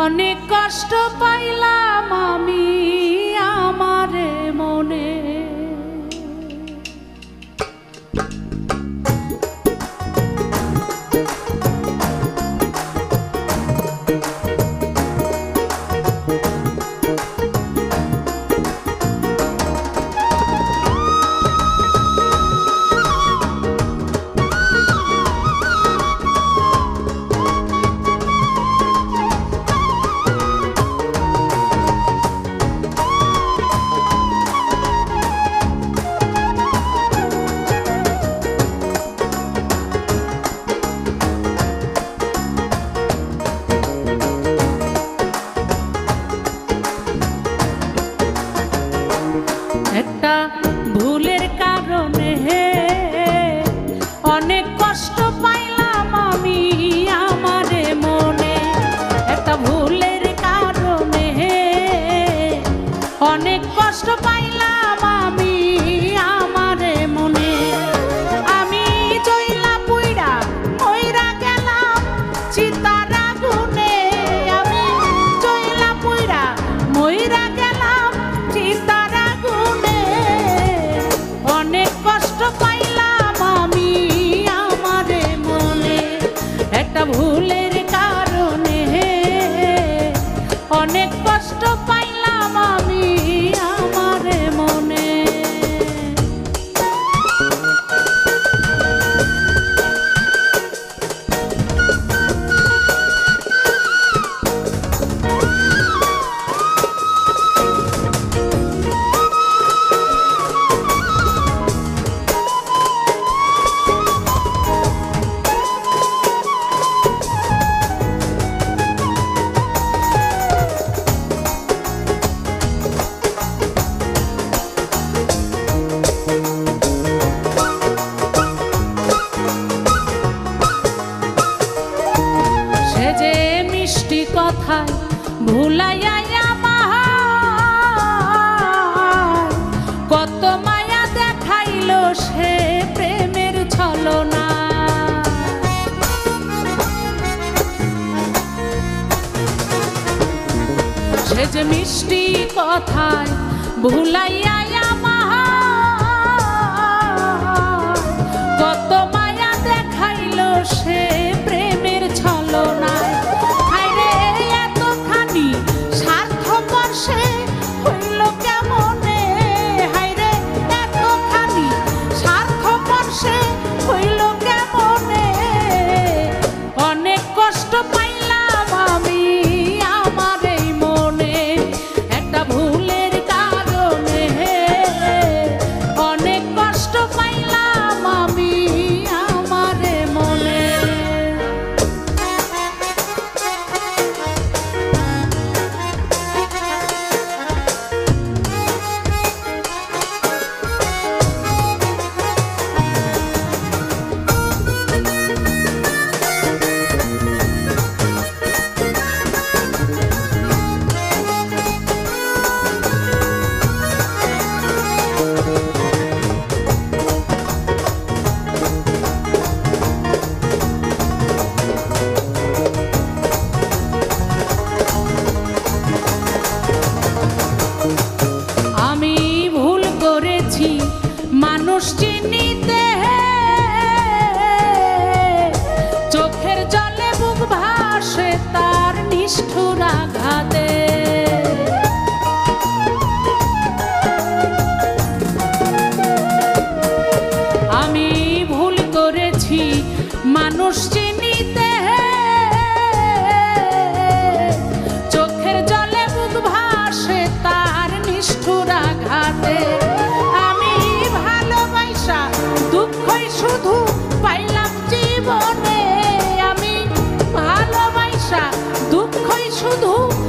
অনেক কষ্ট পাইলাম আমি আমারে মনে। কোথায় ভুলাইয়া কত মায়া সে প্রেমের সে যে মিষ্টি কথায় ভুলাইয়া কঠোর আঘাত শুধু